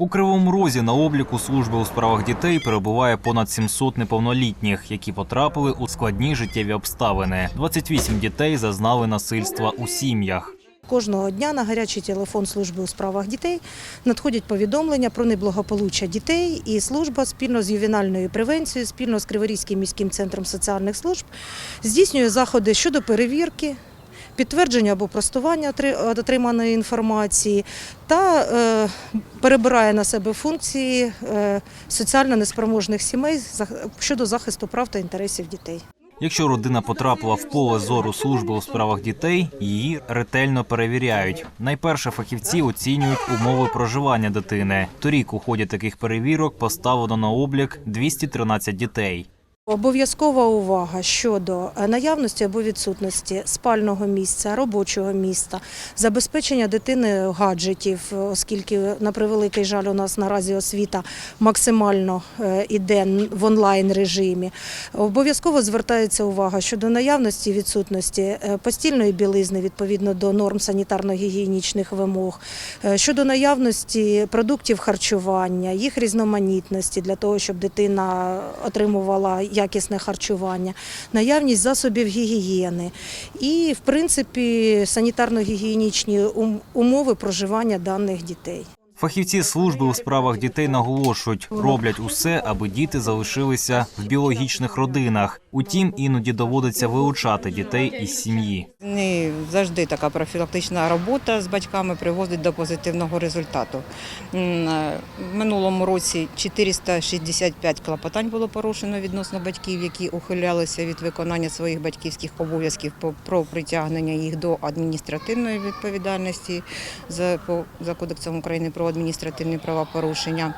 У Кривому Розі на обліку служби у справах дітей перебуває понад 700 неповнолітніх, які потрапили у складні життєві обставини. 28 дітей зазнали насильства у сім'ях. Кожного дня на гарячий телефон служби у справах дітей надходять повідомлення про неблагополуччя дітей, і служба спільно з ювенальною превенцією, спільно з Криворізьким міським центром соціальних служб здійснює заходи щодо перевірки. Підтвердження або простування отри- отриманої інформації та е, перебирає на себе функції е, соціально неспроможних сімей щодо захисту прав та інтересів дітей. Якщо родина потрапила в поле зору служби у справах дітей, її ретельно перевіряють. Найперше фахівці оцінюють умови проживання дитини. Торік у ході таких перевірок поставлено на облік 213 дітей. Обов'язкова увага щодо е, наявності або відсутності спального місця, робочого місця, забезпечення дитини гаджетів, е, оскільки на превеликий жаль у нас наразі освіта максимально е, іде в онлайн режимі. Обов'язково звертається увага щодо наявності відсутності постільної білизни відповідно до норм санітарно-гігієнічних вимог, щодо наявності продуктів харчування, їх різноманітності для того, щоб дитина отримувала якісне харчування, наявність засобів гігієни і, в принципі, санітарно-гігієнічні умови проживання даних дітей. Фахівці служби у справах дітей наголошують, роблять усе, аби діти залишилися в біологічних родинах. Утім, іноді доводиться вилучати дітей із сім'ї. Не завжди така профілактична робота з батьками приводить до позитивного результату. Е, В минулому році 465 клопотань було порушено відносно батьків, які ухилялися від виконання своїх батьківських обов'язків про притягнення їх до адміністративної відповідальності за, за Кодексом України про адміністративні правопорушення.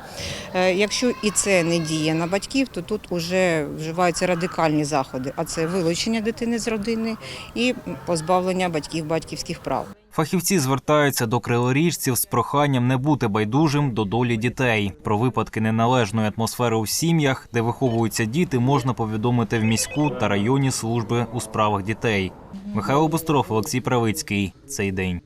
Е, Якщо і це не діє на батьків, то тут вже вживаються радикальні заходи, а це вилучення дитини з родини і позбавлення батьків батьківських прав. Фахівці звертаються до криворіжців з проханням не бути байдужим до долі дітей. Про випадки неналежної атмосфери у сім'ях, де виховуються діти, можна повідомити в міську та районні служби у справах дітей. Михайло Бостров, Олексій Правицький. Цей день.